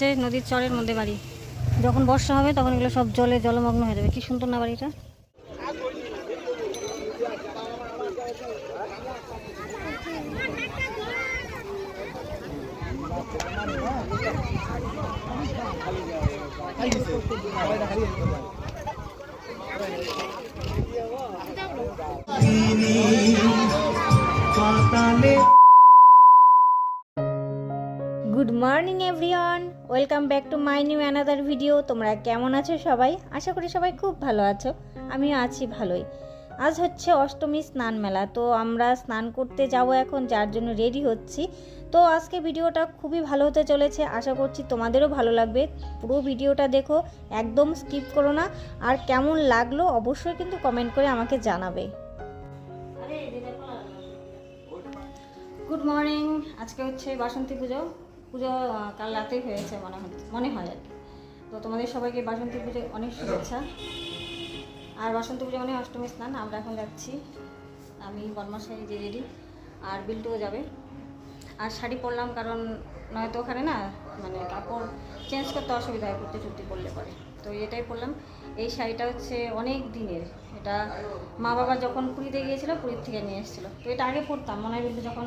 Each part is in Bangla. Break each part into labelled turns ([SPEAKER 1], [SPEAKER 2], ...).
[SPEAKER 1] হচ্ছে নদীর চরের মধ্যে বাড়ি। যখন বর্ষা হবে তখন এগুলো সব জলে জলমগ্ন হয়ে যাবে। কি সুন্দর না বাড়িটা? Good morning everyone. Welcome back to my new another video. তোমরা কেমন আছো সবাই? আশা করি সবাই খুব ভালো আছো। আমিও আছি ভালোই। আজ হচ্ছে অষ্টমী স্নান মেলা তো আমরা স্নান করতে যাব এখন যার জন্য রেডি হচ্ছি। তো আজকে ভিডিওটা খুবই ভালো হতে চলেছে আশা করছি তোমাদেরও ভালো লাগবে। পুরো ভিডিওটা দেখো একদম স্কিপ করো না। আর কেমন লাগল অবশ্যই কিন্তু কমেন্ট করে আমাকে জানাবে। গুড মর্নিং আজকে হচ্ছে বাসন্তী পুজো। পুজো কাল রাতেই হয়েছে মনে হচ্ছে মনে হয় আর কি। তো তোমাদের সবাইকে বাসন্তী পুজো অনেক শুভেচ্ছা। আর বাসন্তী পুজো মানে অষ্টমী স্নান, আমরা এখন যাচ্ছি। আমি, বর্মাশাই যে রেডি আর বিল্টুও যাবে। আর শাড়ি পরলাম কারণ নয়তো ওখানে না মানে কাপড় চেঞ্জ করতে অসুবিধা হয়, কুর্তি চুর্তি পরলে পরে। তো এটাই পরলাম। এই শাড়িটা হচ্ছে অনেক দিনের। এটা মা বাবা যখন পুরীতে গিয়েছিল, পুরীর থেকে নিয়ে এসেছিল। তো এটা আগে পরতাম। মনে হয় যখন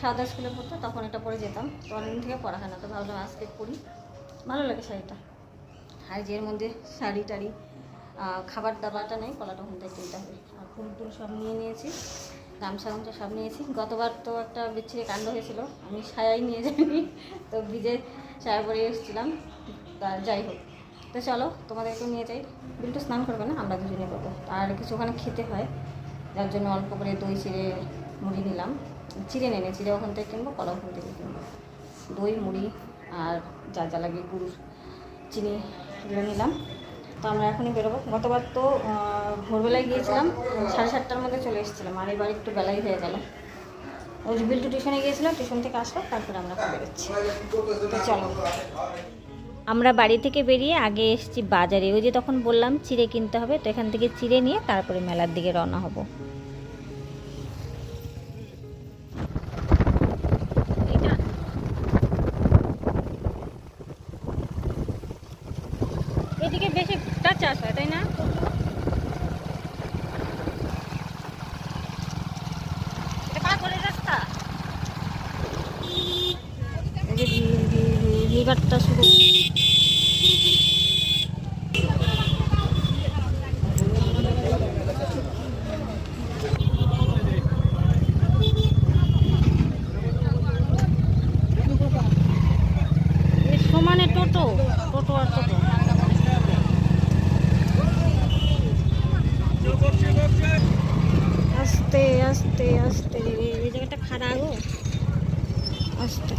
[SPEAKER 1] সাদা স্কুলে পড়তো, তখন এটা পরে যেতাম। তো অনেকদিন থেকে পড়া হয় না, তো ভাবলাম আজকে পড়ি। ভালো লাগে শাড়িটা। আর যে মধ্যে শাড়ি টাড়ি খাবার দাবারটা নেই কলাটা ওখান থেকে কিনতে হবে। আর ফুল টুল সব নিয়ে নিয়েছি, গামছা গামছা সব নিয়েছি। গতবার তো একটা বিচ্ছিরি কাণ্ড হয়েছিল, আমি সায়াই নিয়ে যাইনি। তো ভিজে সায়া পরে এসেছিলাম, তা যাই হোক। তো চলো, তোমাদেরকেও নিয়ে যাই। বিল্টু স্নান করবে না, আমরা দুজনে করব। আর কিছু ওখানে খেতে হয়, যার জন্য অল্প করে দই চিড়ে মুড়ি নিলাম। চিড়ে নেনে, চিড়ে ওখান থেকে কিনবো, কলা ওখান থেকে কিনবো। দই, মুড়ি আর যা যা লাগে গুড়, চিনি এগুলো নিলাম। তো আমরা এখনই বেরোবো। গতবার তো ভোরবেলায় গিয়েছিলাম, সাড়ে সাতটার মধ্যে চলে এসেছিলাম। আর এবার একটু বেলাই হয়ে গেল। ওই বিল্টু টিউশনে গিয়েছিল, টিউশন থেকে আসলো, তারপরে আমরা বেরোচ্ছি তো চলো। আমরা বাড়ি থেকে বেরিয়ে আগে এসেছি বাজারে। ওই যে তখন বললাম, চিড়ে কিনতে হবে। তো এখান থেকে চিড়ে নিয়ে তারপরে মেলার দিকে রওনা হব। রিভারটা শুরু। সমানে টোটো টোটো আর টোটো। আস্তে আস্তে আস্তে। এই জায়গাটা খারাপ আস্তে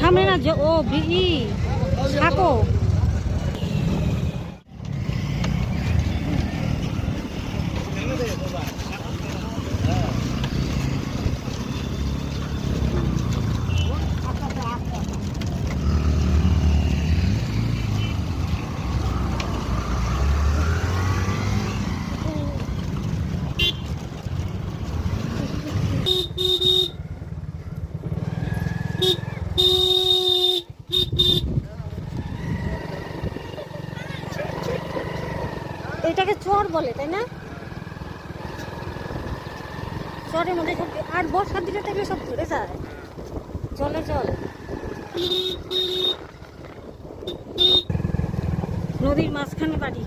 [SPEAKER 1] সামনে না যে- ও বিহি থাকো এটাকে চর বলে, তাই না? চরের মধ্যে সব আর বর্ষার দিকে থেকে সব ঘুরে যায়। চলে, চল। নদীর মাঝখানে বাড়ি।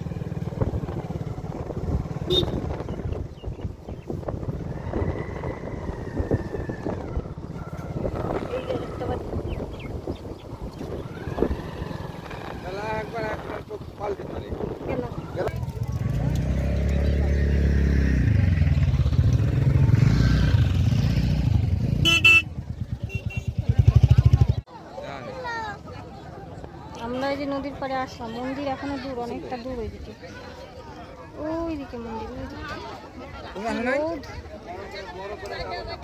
[SPEAKER 1] আমরা এই যে নদীর পাড়ে আসলাম মন্দির এখনও দূর অনেকটা দূর ওইদিকে। ওইদিকে মন্দির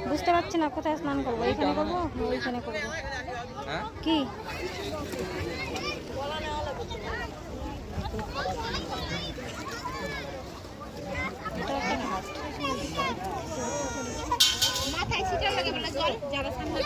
[SPEAKER 1] বুঝতে পারছি না কোথায় স্নান করব? এখানে করব ওইখানে করব? হ্যাঁ? কি? মাথায় লাগে মানে জল যারা সামনে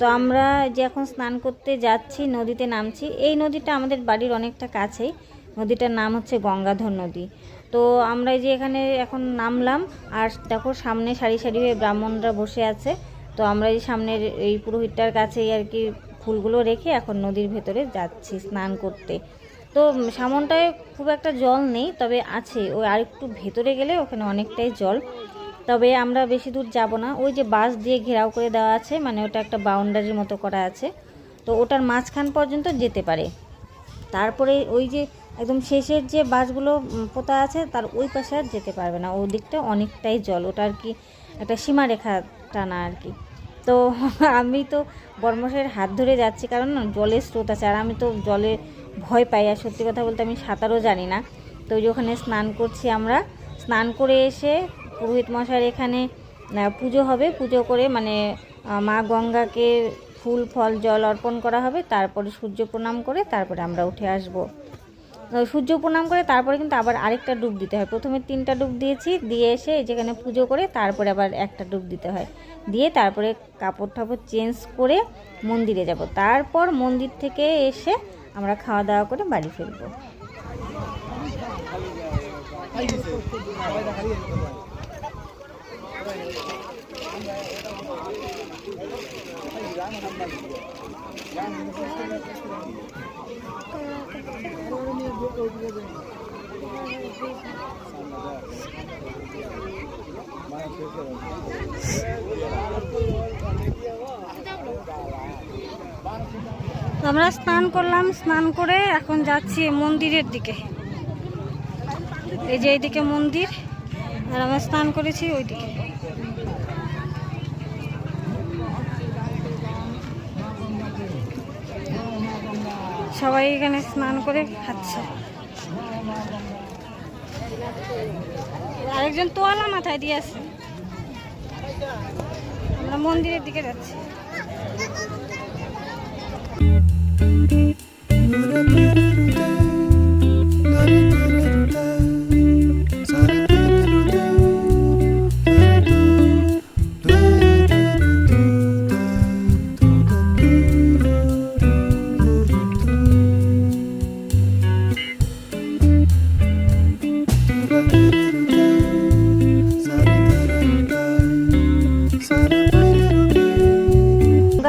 [SPEAKER 1] তো আমরা যে এখন স্নান করতে যাচ্ছি, নদীতে নামছি। এই নদীটা আমাদের বাড়ির অনেকটা কাছেই। নদীটার নাম হচ্ছে গঙ্গাধর নদী। তো আমরা যে এখানে এখন নামলাম, আর দেখো সামনে সারি সারি হয়ে ব্রাহ্মণরা বসে আছে। তো আমরা এই সামনের এই পুরোহিতটার কাছেই আর কি ফুলগুলো রেখে এখন নদীর ভেতরে যাচ্ছি স্নান করতে। তো সামনটায় খুব একটা জল নেই, তবে আছে। ওই আরেকটু ভেতরে গেলে ওখানে অনেকটাই জল। তবে আমরা বেশি দূর যাব না। ওই যে বাঁশ দিয়ে ঘেরাও করে দেওয়া আছে মানে ওটা একটা বাউন্ডারির মতো করা আছে। তো ওটার মাঝখান পর্যন্ত যেতে পারে। তারপরে ওই যে একদম শেষের যে বাসগুলো পোতা আছে, তার ওই পাশে আর যেতে পারবে না। ওই দিকটা অনেকটাই জল। ওটা আর কি একটা সীমারেখা টানা আর কি। তো আমি তো বর্মশের হাত ধরে যাচ্ছি, কারণ না জলের স্রোত আছে, আর আমি তো জলে ভয় পাই, আর সত্যি কথা বলতে আমি সাঁতারও জানি না। তো ওই যে ওখানে স্নান করছি আমরা, স্নান করে এসে পুরোহিত মশাইয়ের এখানে পুজো হবে। পুজো করে মানে মা গঙ্গাকে ফুল, ফল, জল অর্পণ করা হবে, তারপরে সূর্য প্রণাম করে তারপরে আমরা উঠে আসব। সূর্য প্রণাম করে তারপরে কিন্তু আবার আরেকটা ডুব দিতে হয়। প্রথমে তিনটা ডুব দিয়েছি, দিয়ে এসে যেখানে পুজো করে তারপরে আবার একটা ডুব দিতে হয়। দিয়ে তারপরে কাপড় টাপড় চেঞ্জ করে মন্দিরে যাব। তারপর মন্দির থেকে এসে আমরা খাওয়া দাওয়া করে বাড়ি ফিরবো। আমরা স্নান করলাম, স্নান করে এখন যাচ্ছি মন্দিরের দিকে। এই যে এইদিকে মন্দির, আর আমরা স্নান করেছি ওইদিকে। সবাই এখানে স্নান করে খাচ্ছে। আরেকজন তোয়ালা মাথায় দিয়ে আছে। আমরা মন্দিরের দিকে যাচ্ছি।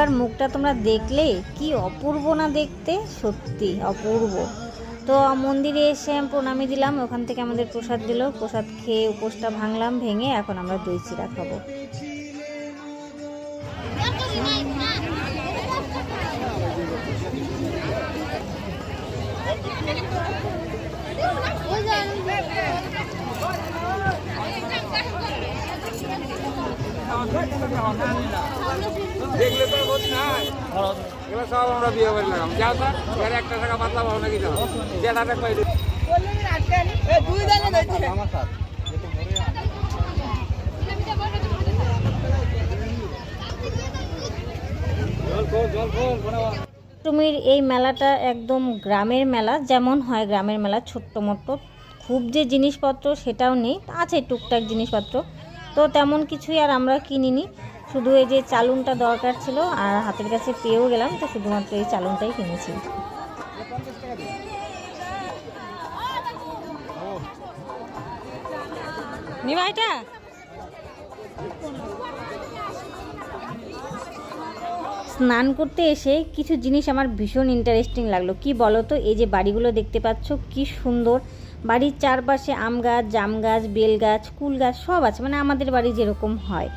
[SPEAKER 1] গঙ্গার মুখটা তোমরা দেখলে কি অপূর্ব না দেখতে? সত্যি, অপূর্ব। তো মন্দিরে এসে আমি প্রণামী দিলাম, ওখান থেকে আমাদের প্রসাদ দিল। প্রসাদ খেয়ে উপোসটা ভাঙলাম, ভেঙে এখন আমরা দই চিরা খাব।
[SPEAKER 2] দেখলে তো এবার সব আমরা বিয়ে করে লাগাম যাও একটা টাকা নাকি যাও এই
[SPEAKER 1] মেলাটা একদম গ্রামের মেলা, যেমন হয় গ্রামের মেলা, ছোট্ট মোট্ট। খুব যে জিনিসপত্র সেটাও নেই, আছে টুকটাক জিনিসপত্র। তো তেমন কিছুই আর আমরা কিনিনি। শুধু এই যে চালুনটা দরকার ছিল আর হাতের কাছে পেয়েও গেলাম, তো শুধুমাত্র এই চালুনটাই কিনেছি। স্নান করতে এসে কিছু জিনিস আমার ভীষণ ইন্টারেস্টিং লাগল। কি বলো তো, এই যে বাড়িগুলো দেখতে পাচ্ছ, কি সুন্দর। বাড়ির চারপাশে আম গাছ, জাম গাছ, বেল গাছ, কুল গাছ সব আছে মানে আমাদের বাড়ি যেরকম হয়।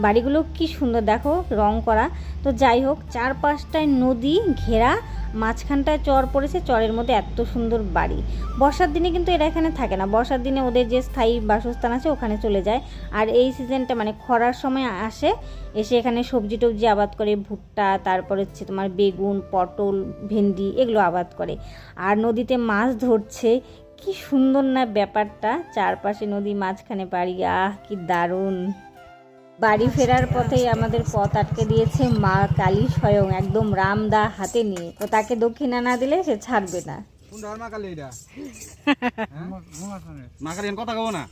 [SPEAKER 1] বাড়িগুলো কি সুন্দর, দেখো, রং করা। তো যাই হোক, চারপাশটায় নদী ঘেরা, মাঝখানটায় চর পড়েছে, চরের মধ্যে এত সুন্দর বাড়ি। বর্ষার দিনে কিন্তু এরা এখানে থাকে না। বর্ষার দিনে ওদের যে স্থায়ী বাসস্থান আছে, ওখানে চলে যায়। আর এই সিজনটা মানে খরার সময় আসে, এসে এখানে সবজি টবজি আবাদ করে, ভুট্টা, তারপর হচ্ছে তোমার বেগুন, পটল, ভেন্ডি, এগুলো আবাদ করে। আর নদীতে মাছ ধরছে কি সুন্দর না ব্যাপারটা? চারপাশে নদী মাঝখানে বাড়ি আহ কি দারুণ। বাড়ি ফেরার পথেই আমাদের পথ আটকে দিয়েছে মা কালী স্বয়ং একদম রামদা হাতে নিয়ে। তো তাকে দক্ষিণা না দিলে সে ছাড়বে না।
[SPEAKER 3] কালী কথা কব না।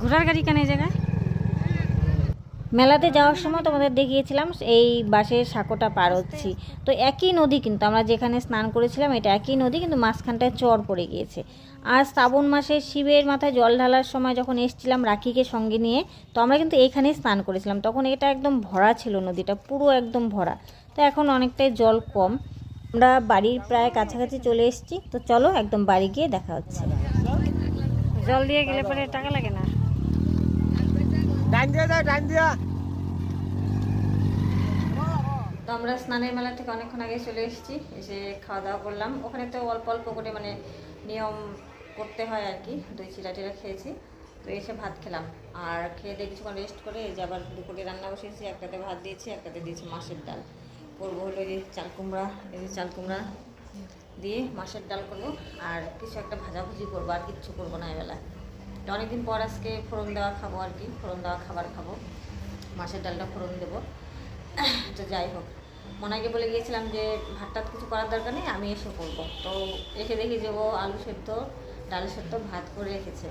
[SPEAKER 1] ঘোড়ার গাড়ি কেন এই জায়গায়? মেলাতে যাওয়ার সময় তোমাদের দেখিয়েছিলাম, এই বাসের সাঁকোটা পার হচ্ছি। তো একই নদী কিন্তু, আমরা যেখানে স্নান করেছিলাম, এটা একই নদী, কিন্তু মাঝখানটায় চর পড়ে গিয়েছে। আর শ্রাবণ মাসে শিবের মাথায় জল ঢালার সময় যখন এসছিলাম রাখিকে সঙ্গে নিয়ে, তো আমরা কিন্তু এখানেই স্নান করেছিলাম। তখন এটা একদম ভরা ছিল নদীটা, পুরো একদম ভরা। তো এখন অনেকটাই জল কম। আমরা বাড়ির প্রায় কাছাকাছি চলে এসেছি। তো চলো একদম বাড়ি গিয়ে দেখা হচ্ছে। জল দিয়ে গেলে পরে টাকা লাগে না।
[SPEAKER 3] ডান
[SPEAKER 1] তো আমরা স্নানের মেলা থেকে অনেকক্ষণ আগে চলে এসেছি, এসে খাওয়া দাওয়া করলাম। ওখানে তো অল্প অল্প করে মানে নিয়ম করতে হয় আর কি, দই চিরা টিরা খেয়েছি। তো এসে ভাত খেলাম। আর খেয়ে দিয়ে কিছুক্ষণ রেস্ট করে এই যে আবার দুপুরে রান্না বসিয়েছি, একটাতে ভাত দিয়েছি, একটাতে দিয়েছি মাছের ডাল। করব হলো এই চাল কুমড়া, এই যে চাল কুমড়া দিয়ে মাছের ডাল করব। আর কিছু একটা ভাজাভুজি করব, আর কিচ্ছু করব না এবেলা তো অনেকদিন পর আজকে ফোড়ন দেওয়া খাব আর কি, ফোড়ন দেওয়া খাবার খাব। মাছের ডালটা ফোড়ন দেবো। তো যাই হোক মনাকে বলে গিয়েছিলাম যে ভাতটা কিছু করার দরকার নেই, আমি এসে করব। তো এসে দেখি যে ও আলু সেদ্ধ, ডাল সেদ্ধ ভাত করে রেখেছে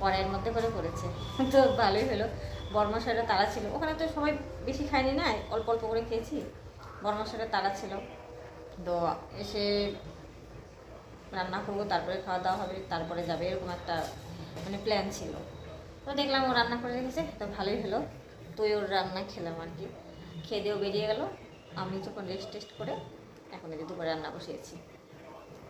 [SPEAKER 1] কড়াইয়ের মধ্যে করে করেছে। তো ভালোই হলো বর্মাশাটা তারা ছিল। ওখানে তো সময় বেশি খায়নি না, অল্প অল্প করে খেয়েছি বর্মাশাটা তারা ছিল। তো এসে রান্না করব, তারপরে খাওয়া দাওয়া হবে, তারপরে যাবে, এরকম একটা মানে প্ল্যান ছিল। তো দেখলাম ও রান্না করে রেখেছে, তো ভালোই হলো। তুই ওর রান্না খেলাম আর কি। খেয়ে দিয়েও বেরিয়ে গেল। আমি যখন রেস্ট টেস্ট করে এখন যে দুপুরে রান্না বসিয়েছি।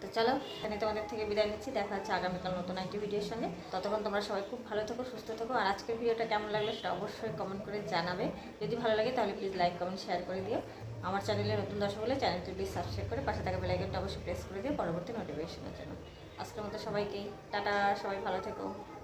[SPEAKER 1] তো চলো, এখানে তোমাদের থেকে বিদায় নিচ্ছি। দেখা হচ্ছে আগামীকাল নতুন একটি ভিডিওর সঙ্গে। ততক্ষণ তোমরা সবাই খুব ভালো থেকো, সুস্থ থেকো। আর আজকের ভিডিওটা কেমন লাগল সেটা অবশ্যই কমেন্ট করে জানাবে। যদি ভালো লাগে তাহলে প্লিজ লাইক কমেন্ট শেয়ার করে দিও। আমার চ্যানেলে নতুন দর্শক হলে চ্যানেলটি প্লিজ সাবস্ক্রাইব করে পাশে থাকা বেলাইকনটা অবশ্যই প্রেস করে দিও পরবর্তী নোটিফিকেশনের জন্য। আজকের মতো সবাইকে। টাটা সবাই ভালো থেকো।